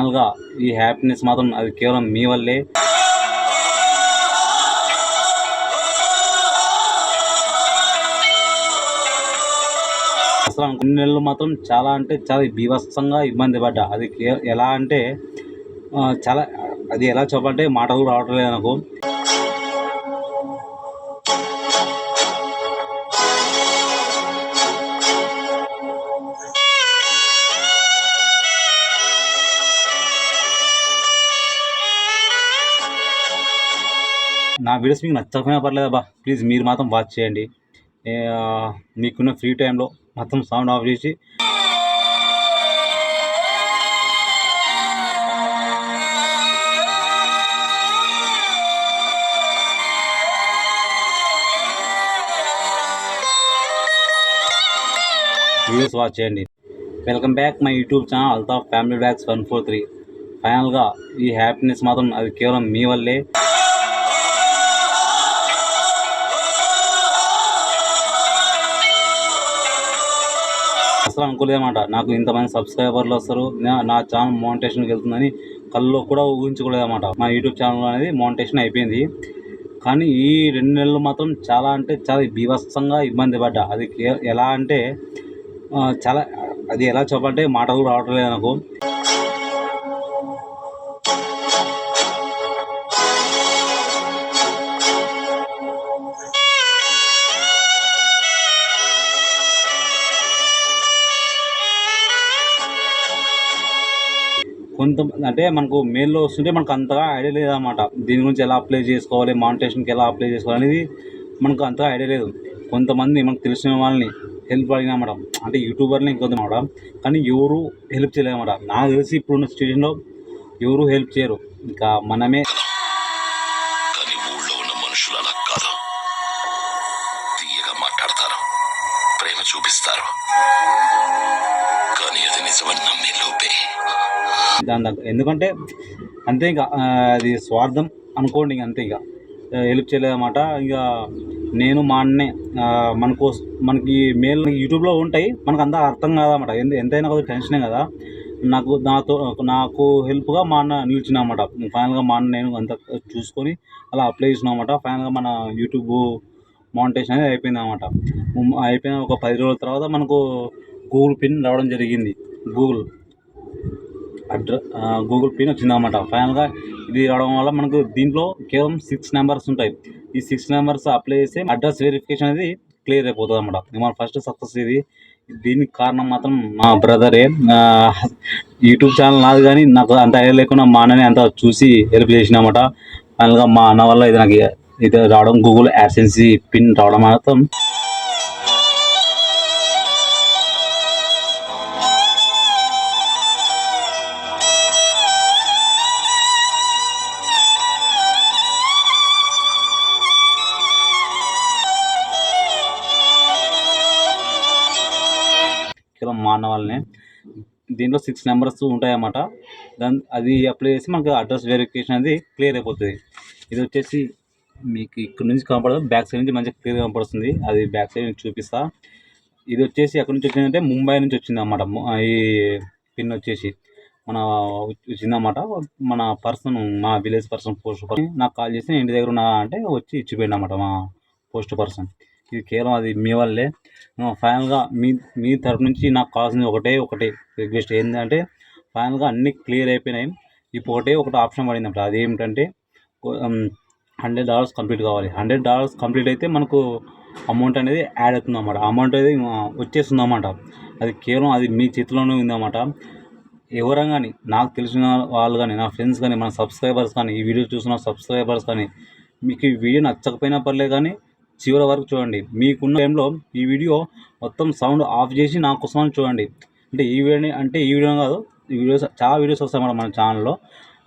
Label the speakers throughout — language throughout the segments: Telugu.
Speaker 1: ఫైనల్గా ఈ హ్యాపీనెస్ మాత్రం అది కేవలం మీ వల్లే. అసలు కొన్ని నెలలు మాత్రం చాలా అంటే చాలా బీభత్సంగా ఇబ్బంది పడ్డా. అది ఎలా అంటే చాలా అది ఎలా చెప్పాలంటే మాటలు రావట్లేదు అనుకో. నాకు నా వీడియోస్ మీకు నచ్చకపోయినా పర్లేదు బా ప్లీజ్ మీరు మాత్రం వాచ్ చేయండి. మీకున్న ఫ్రీ టైంలో మొత్తం సౌండ్ ఆఫ్ చేసి వీడియోస్ వాచ్ చేయండి. Welcome back my YouTube channel Altaf family bags one four three ఫైనల్గా ఈ హ్యాపీనెస్ మాత్రం అది కేవలం మీ వల్లే. అసలు అనుకోలేదన్నమాట. నాకు ఇంతమంది సబ్స్క్రైబర్లు వస్తారు. నా- నా ఛానల్ మోనిటేషన్కి వెళ్తుందని కళ్ళలో కూడా ఊహించుకోలేదన్నమాట. మా యూట్యూబ్ ఛానల్ అనేది మోనిటేషన్ అయిపోయింది. కానీ ఈ రెండు నెలలు మాత్రం చాలా అంటే చాలా బీభత్సంగా ఇబ్బంది పడ్డా. అది ఎలా అంటే చాలా అది ఎలా చెప్పాలంటే మాటలు రావట్లేదు నాకు. కొంత అంటే మనకు మెయిల్లో వస్తుంటే మనకు అంతగా ఐడియా లేదన్నమాట. దీని గురించి ఎలా అప్లై చేసుకోవాలి మానిటేషన్కి ఎలా అప్లై చేసుకోవాలి అనేది మనకు అంతగా ఐడియా లేదు. కొంతమంది మనకు తెలిసిన వాళ్ళని హెల్ప్ అడిగినామాట అంటే యూట్యూబర్ని కొంతమాట కానీ ఎవరు హెల్ప్ చేయలేదన్నమాట. నాకు తెలిసి ఇప్పుడున్న సిచ్యువేషన్లో ఎవరు హెల్ప్ చేయరు. ఇంకా మనమే
Speaker 2: చూపిస్తారు. నిజమని నమ్మే లోపే
Speaker 1: దాని ఎందుకంటే అంతే ఇంకా అది స్వార్థం అనుకోండి ఇంక అంతే ఇక. హెల్ప్ చేయలేదన్నమాట. ఇక నేను మా అన్నే ఆ, మనకు మనకి మేల్ యూట్యూబ్లో ఉంటాయి. మనకు అంతా అర్థం కాదన్నమాట. ఎంత ఎంతైనా కొద్దిగా టెన్షనే కదా. నాకు నాతో నాకు హెల్ప్గా మా అన్న నిలిచినమాట ఫైనల్గా మా అన్న నేను అంతా చూసుకొని అలా అప్లై చేసినామన్నమాట ఫైనల్గా మన యూట్యూబ్ మౌంటేషన్ అనేది అయిపోయింది అనమాట అయిపోయిన ఒక పది రోజుల తర్వాత మనకు గూగుల్ పిన్ రావడం జరిగింది. గూగుల్ అడ్ర గూగుల్ పిన్ వచ్చిందన్నమాట. ఫైనల్గా ఇది రావడం వల్ల మనకు దీంట్లో కేవలం సిక్స్ నెంబర్స్ ఉంటాయి. ఈ సిక్స్ నెంబర్స్ అప్లై చేస్తే అడ్రస్ వెరిఫికేషన్ అనేది క్లియర్ అయిపోతుంది అనమాట మన ఫస్ట్ సక్సెస్ ఇది. దీనికి కారణం మాత్రం మా బ్రదరే యూట్యూబ్ ఛానల్ నాది కానీ నాకు అంత ఐడియా లేకుండా మా అన్నని అంత చూసి హెల్ప్ చేసినమాట. ఫైనల్గా మా అన్న వల్ల ఇది నాకు ఇది రావడం గూగుల్ యాడ్సెన్సీ పిన్ రావడం మాత్రం అన్న వాళ్ళని. దీంట్లో సిక్స్ నెంబర్స్ ఉంటాయన్నమాట. దాని అది అప్లై చేసి మనకు అడ్రస్ వెరిఫికేషన్ అనేది క్లియర్ అయిపోతుంది. ఇది వచ్చేసి మీకు ఇక్కడ నుంచి కనపడదు బ్యాక్ సైడ్ నుంచి మంచిగా క్లియర్ కనపడుతుంది. అది బ్యాక్ సైడ్ నుంచి చూపిస్తా. ఇది వచ్చేసి ఎక్కడి నుంచి వచ్చిందంటే ముంబై నుంచి వచ్చింది అన్నమాట ఈ పిన్ వచ్చేసి మన వచ్చిందన్నమాట. మన పర్సన్ మా విలేజ్ పర్సన్ పోస్ట్ పర్సన్ నాకు కాల్ చేసి ఇంటి దగ్గర ఉన్నా అంటే వచ్చి ఇచ్చిపోయింది అన్నమాట మా పోస్ట్ పర్సన్ కేవలం అది మీ వల్లే. ఫైనల్గా మీ మీ తరపు నుంచి నాకు కావాల్సింది ఒకటే ఒకటే రిక్వెస్ట్ ఏంటంటే ఫైనల్గా అన్నీ క్లియర్ అయిపోయినాయి. ఇప్పుడు ఒకటే ఒకటి ఆప్షన్ పడింది అప్పుడు. అదేమిటంటే హండ్రెడ్ డాలర్స్ కంప్లీట్ కావాలి. హండ్రెడ్ డాలర్స్ కంప్లీట్ అయితే మనకు అమౌంట్ అనేది యాడ్ అవుతుంది అన్నమాట అమౌంట్ అనేది వచ్చేస్తుంది అన్నమాట అది కేవలం అది మీ చేతిలోనే ఉందన్నమాట. ఎవరైనా కానీ నాకు తెలిసిన వాళ్ళు కానీ నా ఫ్రెండ్స్ కానీ మన సబ్స్క్రైబర్స్ కానీ ఈ వీడియో చూసిన సబ్స్క్రైబర్స్ కానీ మీకు ఈ వీడియో నచ్చకపోయినా పర్లేదు కానీ చివరి వరకు చూడండి. మీకున్న టైంలో ఈ వీడియో మొత్తం సౌండ్ ఆఫ్ చేసి నా కోసం చూడండి. అంటే ఈ వీడియో అంటే ఈ వీడియో కాదు ఈ వీడియోస్ చాలా వీడియోస్ వస్తాయి మేడం మన ఛానల్లో.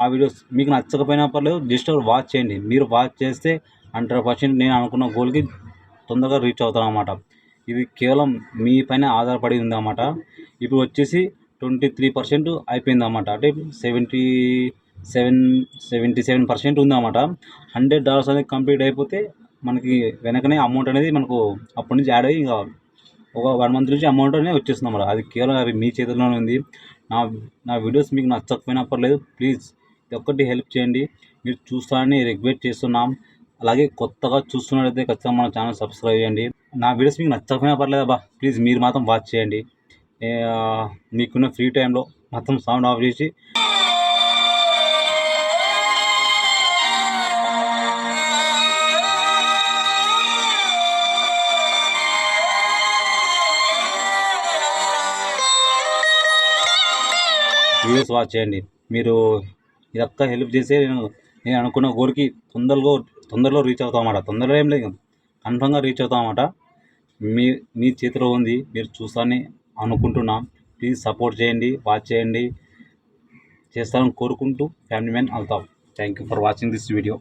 Speaker 1: ఆ వీడియోస్ మీకు నచ్చకపోయినా పర్లేదు జస్ట్ వాచ్ చేయండి. మీరు వాచ్ చేస్తే హండ్రెడ్ పర్సెంట్ నేను అనుకున్న గోల్కి తొందరగా రీచ్ అవుతాను అన్నమాట. ఇది కేవలం మీ పైన ఆధారపడి ఉందన్నమాట ఇప్పుడు వచ్చేసి ట్వంటీ త్రీ పర్సెంట్ అయిపోయింది అన్నమాట. అంటే seventy seven seventy seven percent ఉందన్నమాట హండ్రెడ్ డాలర్స్ అనేది కంప్లీట్ అయిపోతే మనకి వెనకనే అమౌంట్ అనేది మనకు అప్పటి నుంచి యాడ్ అయ్యి ఇంకా ఒక వన్ మంత్ నుంచి అమౌంట్ అనేది వచ్చేస్తుంది అన్నమాట. అది కేవలం అది మీ చేతిలోనే ఉంది. నా నా వీడియోస్ మీకు నచ్చకపోయినా పర్లేదు ప్లీజ్ ఇది ఒక్కటి హెల్ప్ చేయండి. మీరు చూస్తారని రిక్వెస్ట్ చేస్తున్నాం. అలాగే కొత్తగా చూస్తున్నట్లయితే ఖచ్చితంగా మన ఛానల్ సబ్స్క్రైబ్ చేయండి. నా వీడియోస్ మీకు నచ్చకపోయినా పర్లేదు అబ్బా ప్లీజ్ మీరు మాత్రం వాచ్ చేయండి. మీకున్న ఫ్రీ టైంలో మొత్తం సౌండ్ ఆఫ్ చేసి వీడియోస్ వాచ్ చేయండి. మీరు ఇదొక్క హెల్ప్ చేస్తే నేను నేను అనుకున్న గోల్కి తొందరలో తొందరలో రీచ్ అవుతాం తొందరలో ఏం లేదు. కన్ఫర్మ్గా రీచ్ అవుతాం మీ మీ చేతిలో ఉంది. మీరు చూస్తానని అనుకుంటున్నాం. ప్లీజ్ సపోర్ట్ చేయండి వాచ్ చేయండి. చేస్తారని కోరుకుంటూ ఫ్యామిలీ మ్యాన్ అవుతాం. Thank you for watching this video